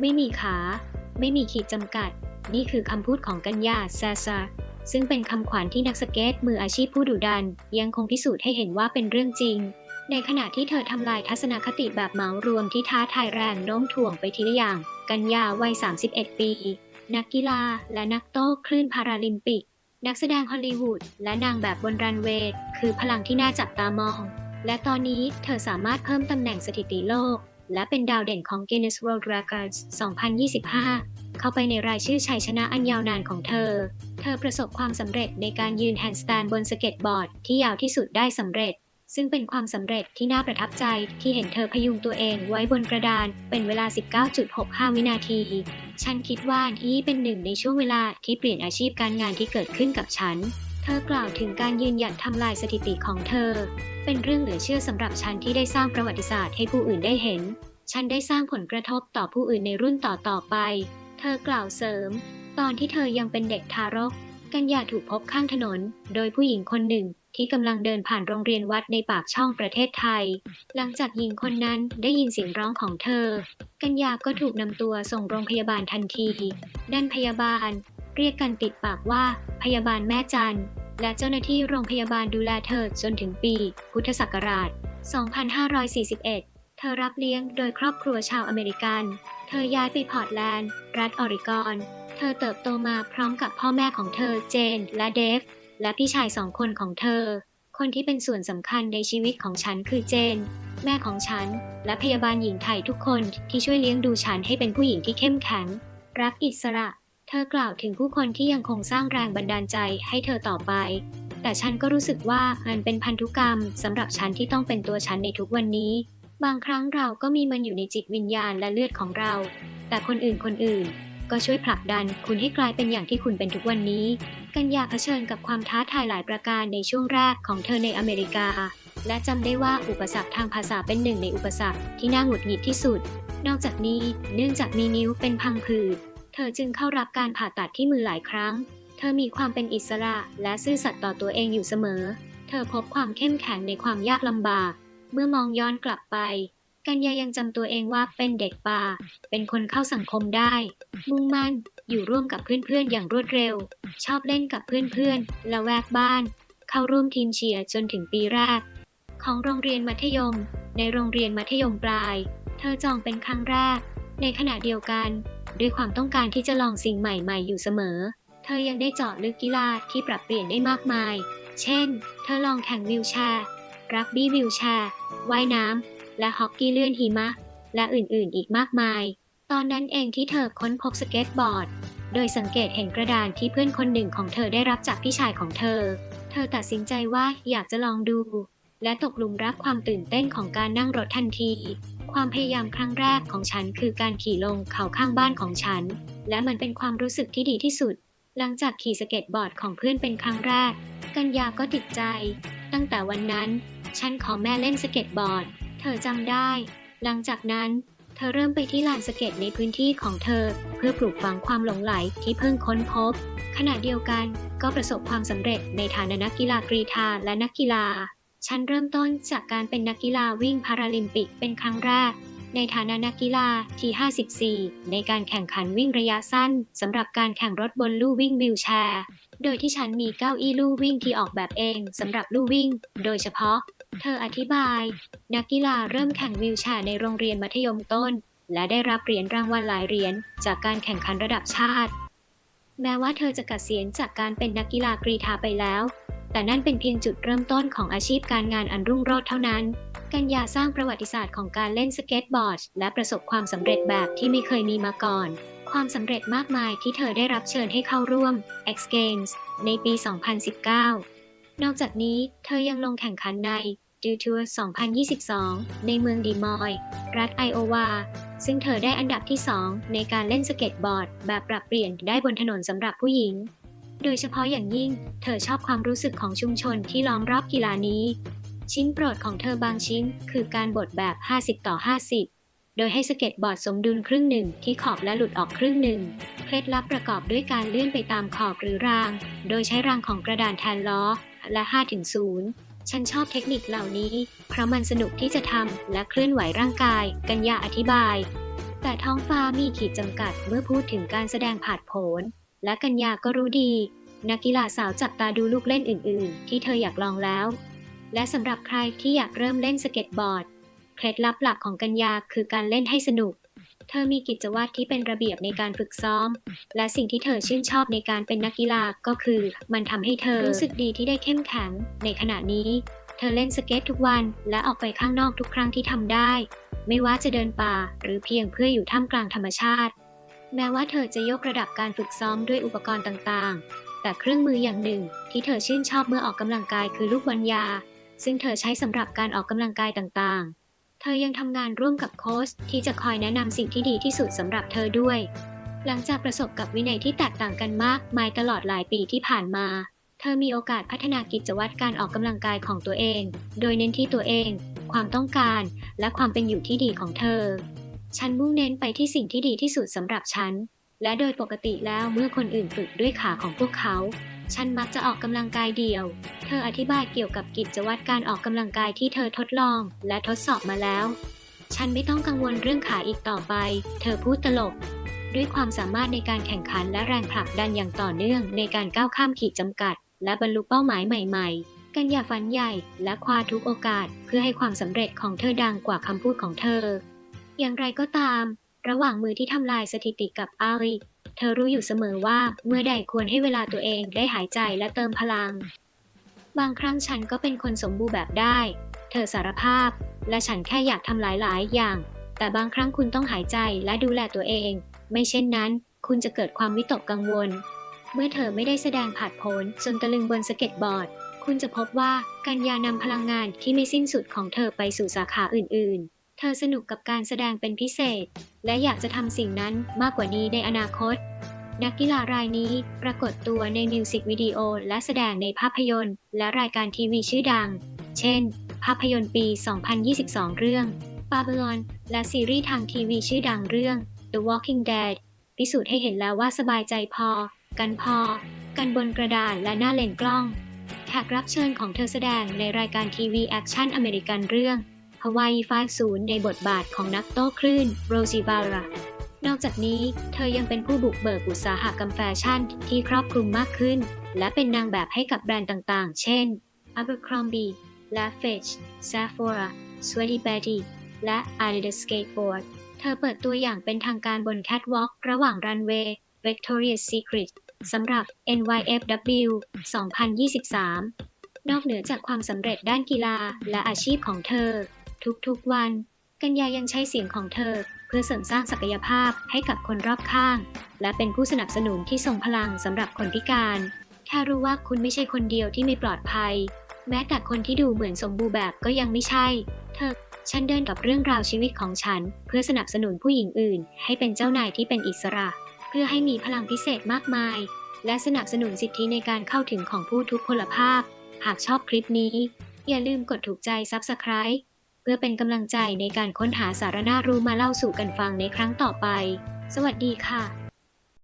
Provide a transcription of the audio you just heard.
ไม่มีขา ไม่มีขีดจำกัด นี่คือคำพูดของกัญญาซาซาซึ่งเป็นคำขวัญที่นักสเก็ตมืออาชีพผู้ดุดัน ยังคงพิสูจน์ให้เห็นว่าเป็นเรื่องจริง ในขณะที่เธอทำลายทัศนคติแบบเหมารวมที่ท้าทายแรงโน้มถ่วงไปทีละอย่าง กัญญาวัย 31 ปี นักกีฬา และนักโต้คลื่นพาราลิมปิก นักแสดงฮอลลีวูดและนางแบบบนรันเวย์คือพลังที่น่าจับตามอง และตอนนี้เธอสามารถเพิ่มตำแหน่งสถิติโลก และเป็นดาวเด่นของ Guinness World Records 2025 เข้าไปในรายชื่อชัยชนะอันยาวนานของเธอ เธอประสบความสำเร็จในการยืนแฮนด์สแตนบนสเก็ตบอร์ดที่ยาวที่สุดได้สำเร็จ ซึ่งเป็นความสำเร็จที่น่าประทับใจที่เห็นเธอพยุงตัวเองไว้บนกระดานเป็นเวลา 19.65 วินาที ฉันคิดว่านี่เป็นหนึ่งในช่วงเวลาที่เปลี่ยนอาชีพการงานที่เกิดขึ้นกับฉัน ธอกล่าวถึงการยืนหยัดทำลายสถิติของเธอ เป็นเรื่องเหลือเชื่อสำหรับฉันที่ได้สร้างประวัติศาสตร์ให้ผู้อื่นได้เห็น ฉันได้สร้างผลกระทบต่อผู้อื่นในรุ่นต่อๆไป เธอกล่าวเสริม ตอนที่เธอยังเป็นเด็กทารก กัญญาถูกพบข้างถนน โดยผู้หญิงคนหนึ่งที่กำลังเดินผ่านโรงเรียนวัดในปากช่องประเทศไทย หลังจากหญิงคนนั้นได้ยินเสียงร้องของเธอ กัญญาก็ถูกนำตัวส่งโรงพยาบาลทันที ด้านพยาบาล เรียกกันติดปากว่า พยาบาลแม่จัน และเจ้าหน้าที่โรงพยาบาลดูแลเธอจนถึงปี พุทธศักราช 2541 เธอรับเลี้ยงโดยครอบครัวชาวอเมริกัน เธอย้ายไปพอร์ตแลนด์ รัฐออริกอน เธอเติบโตมาพร้อมกับพ่อแม่ของเธอเจนและเดฟ และพี่ชายสองคนของเธอ คนที่เป็นส่วนสำคัญในชีวิตของฉันคือเจน แม่ของฉัน และพยาบาลหญิงไทยทุกคนที่ช่วยเลี้ยงดูฉันให้เป็นผู้หญิงที่เข้มแข็ง รักอิสระ เธอกล่าวถึงผู้คนที่ยังคงสร้างแรงบันดาลใจให้เธอต่อไป แต่ฉันก็รู้สึกว่ามันเป็นพันธุกรรมสำหรับฉันที่ต้องเป็นตัวฉันในทุกวันนี้ บางครั้งเราก็มีมันอยู่ในจิตวิญญาณและเลือดของเรา แต่คนอื่นคนอื่น ก็ช่วยผลักดันคุณให้กลายเป็นอย่างที่คุณเป็นทุกวันนี้ กัญญาเผชิญกับความท้าทายหลายประการในช่วงแรกของเธอในอเมริกา และจำได้ว่าอุปสรรคทางภาษาเป็นหนึ่งในอุปสรรคที่น่าหงุดหงิดที่สุด นอกจากนี้เนื่องจากมีนิ้วเป็นพังผืด ธอจึงเข้ารับการผ่าตัดที่มือหลายครั้ง เธอมีความเป็นอิสระและซื่อสัตย์ต่อตัวเองอยู่เสมอ เธอพบความเข้มแข็งในความยากลำบาก เมื่อมองย้อนกลับไป กัญญายังจำตัวเองว่าเป็นเด็กป่า เป็นคนเข้าสังคมได้ มุ่งมั่น อยู่ร่วมกับเพื่อนๆอย่างรวดเร็ว ชอบเล่นกับเพื่อนๆ และแวกบ้าน เข้าร่วมทีมเชียร์จนถึงปีแรก ของโรงเรียนมัธยม ในโรงเรียนมัธยมปลาย เธอจองเป็นครั้งแรก ในขณะเดียวกัน ด้วยความต้องการที่จะลองสิ่งใหม่ๆ อยู่เสมอ เธอยังได้เจาะลึกกีฬาที่ปรับเปลี่ยนได้มากมาย เช่น เธอลองแข่งวิวแชร์ รักบี้วิวแชร์ ว่ายน้ำ และฮอกกี้เลื่อนหิมะ และอื่นๆ อีกมากมาย ตอนนั้นเองที่เธอค้นพบสเก็ตบอร์ด โดยสังเกตเห็นกระดานที่เพื่อนคนหนึ่งของเธอได้รับจากพี่ชายของเธอ เธอตัดสินใจว่าอยากจะลองดู และตกหลุมรักความตื่นเต้นของการนั่งรถทันที ความพยายามครั้งแรกของฉันคือการขี่ลงเขาข้างบ้านของฉัน และมันเป็นความรู้สึกที่ดีที่สุด หลังจากขี่สเก็ตบอร์ดของเพื่อนเป็นครั้งแรก กัญญาก็ติดใจ ตั้งแต่วันนั้น ฉันขอแม่เล่นสเก็ตบอร์ด เธอจำได้ หลังจากนั้น เธอเริ่มไปที่ลานสเก็ตในพื้นที่ของเธอ เพื่อปลูกฝังความหลงไหลที่เพิ่งค้นพบ ขณะเดียวกันก็ประสบความสำเร็จในฐานะนักกีฬากรีฑาและนักกีฬา ฉันเริ่มต้นจากการเป็นนักกีฬาวิ่งพาราลิมปิกเป็นครั้งแรก ในฐานะนักกีฬาที่ 54 ในการแข่งขันวิ่งระยะสั้นสำหรับการแข่งรถบนลู่วิ่งวิวแชร์ โดยที่ฉันมีเก้าอี้ลู่วิ่งที่ออกแบบเองสำหรับลู่วิ่ง โดยเฉพาะ เธออธิบาย นักกีฬาเริ่มแข่งวิวแชร์ในโรงเรียนมัธยมต้น และได้รับเหรียญรางวัลหลายเหรียญจากการแข่งขันระดับชาติ แม้ว่าเธอจะเกษียณจากการเป็นนักกีฬากรีฑาไปแล้ว แต่นั่นเป็นเพียงจุดเริ่มต้นของอาชีพการงานอันรุ่งโรจน์เท่านั้น กัญญาสร้างประวัติศาสตร์ของการเล่นสเก็ตบอร์ด และประสบความสำเร็จแบบที่ไม่เคยมีมาก่อน ความสำเร็จมากมายที่เธอได้รับเชิญให้เข้าร่วม X Games ในปี 2019 นอกจากนี้เธอยังลงแข่งขันใน d u Tour 2022 ในเมืองดีมอย รัฐไอโอวา ซึ่งเธอได้อันดับที่ 2 ในการเล่นสเก็ตบอร์ด แบบปรับเปลี่ยนได้บนถนนสำหรับผู้หญิง โดยเฉพาะอย่างยิ่ง เธอชอบความรู้สึกของชุมชนที่ล้อมรอบกีฬานี้ ชิ้นโปรดของเธอบางชิ้น คือการบดแบบ 50 ต่อ 50 โดยให้สเก็ตบอร์ดสมดุลครึ่งหนึ่งที่ขอบและหลุดออกครึ่งหนึ่ง เคล็ดลับประกอบด้วยการเลื่อนไปตามขอบหรือราง โดยใช้รางของกระดานแทนล้อและ 5-0 ฉันชอบเทคนิคเหล่านี้ เพราะมันสนุกที่จะทำและเคลื่อนไหวร่างกาย กัญญาอธิบาย แต่ท้องฟ้ามีขีดจำกัดเมื่อพูดถึงการแสดงผาดโผน และกัญญาก็รู้ดี นักกีฬาสาวจับตาดูลูกเล่นอื่น ๆ ที่เธออยากลองแล้ว และสำหรับใครที่อยากเริ่มเล่นสเก็ตบอร์ด เคล็ดลับหลักของกัญญาคือการเล่นให้สนุก เธอมีกิจวัตรที่เป็นระเบียบในการฝึกซ้อม และสิ่งที่เธอชื่นชอบในการเป็นนักกีฬาก็คือ มันทำให้เธอรู้สึกดีที่ได้เข้มแข็ง ในขณะนี้ เธอเล่นสเก็ตทุกวัน และออกไปข้างนอกทุกครั้งที่ทำได้ ไม่ว่าจะเดินป่าหรือเพียงเพื่ออยู่ท่ามกลางธรรมชาติ แม้ว่าเธอจะยกระดับการฝึกซ้อมด้วยอุปกรณ์ต่างๆ แต่เครื่องมืออย่างหนึ่งที่เธอชื่นชอบเมื่อออกกำลังกายคือลูกบอลยา ซึ่งเธอใช้สำหรับการออกกำลังกายต่างๆ เธอยังทำงานร่วมกับโค้ชที่จะคอยแนะนำสิ่งที่ดีที่สุดสำหรับเธอด้วย หลังจากประสบกับวินัยที่แตกต่างกันมากมายตลอดหลายปีที่ผ่านมา เธอมีโอกาสพัฒนากิจวัตรการออกกำลังกายของตัวเอง โดยเน้นที่ตัวเอง ความต้องการ และความเป็นอยู่ที่ดีของเธอ ฉันมุ่งเน้นไปที่สิ่งที่ดีที่สุดสำหรับฉัน และโดยปกติแล้วเมื่อคนอื่นฝึกด้วยขาของพวกเขา ฉันมักจะออกกำลังกายเดี่ยว เธออธิบายเกี่ยวกับกิจวัตรการออกกำลังกายที่เธอทดลอง และทดสอบมาแล้ว ฉันไม่ต้องกังวลเรื่องขาอีกต่อไป เธอพูดตลก ด้วยความสามารถในการแข่งขันและแรงผลักดันอย่างต่อเนื่องในการก้าวข้ามขีดจำกัด และบรรลุเป้าหมายใหม่ ๆกันอย่าฝันใหญ่และคว้าทุกโอกาสเพื่อให้ความสำเร็จของเธอดังกว่าคำพูดของเธอ อย่างไรก็ตาม ระหว่างมือที่ทำลายสถิติกับอาลีเธอรู้อยู่เสมอว่าเมื่อใดควรให้เวลาตัวเองได้หายใจและเติมพลัง บางครั้งฉันก็เป็นคนสมบูรณ์แบบได้ เธอสารภาพ และฉันแค่อยากทำหลายๆ อย่าง แต่บางครั้งคุณต้องหายใจและดูแลตัวเอง ไม่เช่นนั้น คุณจะเกิดความวิตกกังวล เมื่อเธอไม่ได้แสดงผาดโผนจนตะลึงบนสเก็ตบอร์ด คุณจะพบว่ากัญญานำพลังงานที่ไม่สิ้นสุดของเธอไปสู่สาขาอื่น ๆ เธอสนุกกับการแสดงเป็นพิเศษ และอยากจะทำสิ่งนั้นมากกว่านี้ในอนาคต นักกีฬารายนี้ปรากฏตัวในมิวสิกวิดีโอและแสดงในภาพยนตร์ และรายการทีวีชื่อดัง เช่น ภาพยนตร์ปี 2022 เรื่อง Babylon และซีรีส์ทางทีวีชื่อดังเรื่อง The Walking Dead พิสูจน์ให้เห็นแล้วว่าสบายใจพอ กันพอ กันบนกระดาษและหน้าเลนกล้องแขกรับเชิญของเธอแสดงในรายการทีวีแอคชั่นอเมริกันเรื่อง Hawaii 5-0 ในบทบาทของนักโต้คลื่นโรซิบาระนอกจากนี้ เธอยังเป็นผู้บุกเบิกอุตสาหกรรมแฟชั่นที่ครอบคลุมมากขึ้น และเป็นนางแบบให้กับแบรนด์ต่างๆ เช่น Abercrombie และ Fetch Sephora Sweaty Betty และ Adidas Skateboard เธอเปิดตัวอย่างเป็นทางการบนแคทวอล์กระหว่างรันเวย์ Victoria's Secret สำหรับ NYFW 2023 นอกเหนือจากความสำเร็จด้านกีฬาและอาชีพของเธอ ทุกๆวัน กัญญายังใช้เสียงของเธอ เพื่อเสริมสร้างศักยภาพให้กับคนรอบข้าง และเป็นผู้สนับสนุนที่ทรงพลังสำหรับคนพิการแค่รู้ว่าคุณไม่ใช่คนเดียวที่ไม่ปลอดภัย แม้แต่คนที่ดูเหมือนสมบูรณ์แบบก็ยังไม่ใช่ เธอฉันเดินกับเรื่องราวชีวิตของฉัน เพื่อสนับสนุนผู้หญิงอื่น ให้เป็นเจ้านายที่เป็นอิสระ เพื่อให้มีพลังพิเศษมากมาย และสนับสนุนสิทธิในการเข้าถึงของผู้ทุพพลภาพ หากชอบคลิปนี้ อย่าลืมกดถูกใจ Subscribe พื่อเป็นกำลังใจในการค้นหาสาระน่ารู้มาเล่าสู่กันฟังในครั้งต่อไป สวัสดีค่ะ